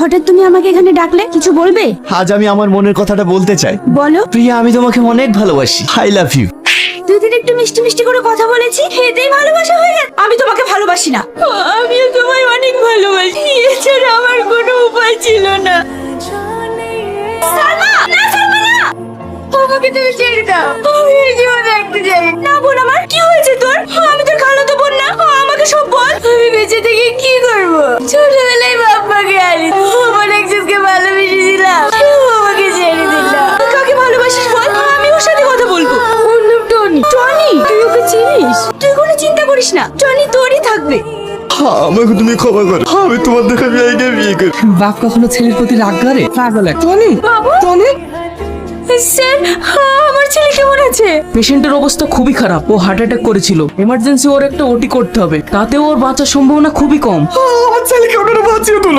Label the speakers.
Speaker 1: হঠাৎ তুমি আমাকে এখানে ডাকলে? কিছু বলবে?
Speaker 2: আজ আমি আমার মনের কথাটা বলতে চাই।
Speaker 1: বলো।
Speaker 2: প্রিয়া আমি তোমাকে অনেক ভালোবাসি। আই লাভ ইউ
Speaker 1: দুই দিন একটু মিষ্টি মিষ্টি করে কথা বলেছি এতেই ভালোবাসা হয়ে গেছে আমি তোমাকে ভালোবাসি না। আমিও তোমায় অনেক ভালোবাসি। এছাড়া আমার কোনো উপায় ছিল না। সালমা! না সালমা না! আমাকে তুমি ছেড়ে দাও। আমি এই জীবনে একটু যাই না বোন আমার কি হয়েছে তোর? আমি তোর খালাতো বোন না। আমাকে সব বল। আমি বেঁচে থেকে কি করব? ছোটবেলায় করিস না টনি তোরই থাকবে।
Speaker 2: আমাকে তুমি ক্ষমা করো। আমি তোমার দেখা মেয়েকে বিয়ে করি।
Speaker 3: বাপ কখনো ছেলের প্রতি রাগ করে? পাগল এক। টনি
Speaker 1: বাবু?
Speaker 3: টনি।
Speaker 1: স্যার আমার ছেলে কেমন আছে?
Speaker 3: পেশেন্টের অবস্থা খুবই খারাপ। ও হার্ট অ্যাটাক করেছিল। এমার্জেন্সি ওর একটা ওটি করতে হবে। তাতে ওর বাঁচার সম্ভাবনা খুবই কম।
Speaker 2: আমার ছেলেকে ওটা বাঁচিয়ে তুলো।